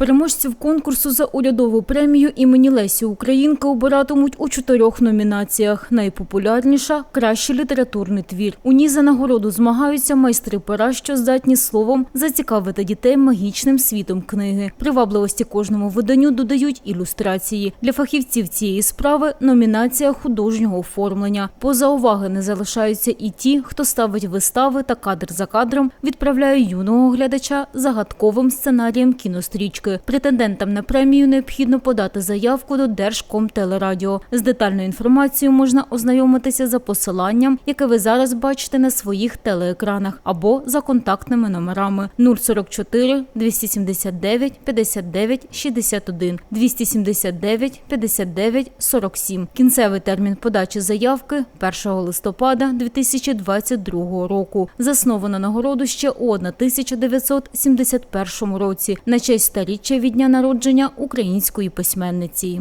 Переможців конкурсу за урядову премію імені Лесі Українки обиратимуть у чотирьох номінаціях. Найпопулярніша кращий літературний твір. У ній за нагороду змагаються майстри пера, що здатні словом зацікавити дітей магічним світом книги. Привабливості кожному виданню додають ілюстрації. Для фахівців цієї справи номінація художнього оформлення. Поза уваги не залишаються і ті, хто ставить вистави та кадр за кадром відправляє юного глядача загадковим сценарієм кінострічки. Претендентам на премію необхідно подати заявку до Держкомтелерадіо. З детальною інформацією можна ознайомитися за посиланням, яке ви зараз бачите на своїх телеекранах, або за контактними номерами 044 279 59 61 279 59 47. Кінцевий термін подачі заявки 1 листопада 2022 року. Засновано нагороду ще у 1971 році на честь старіччя від дня народження української письменниці.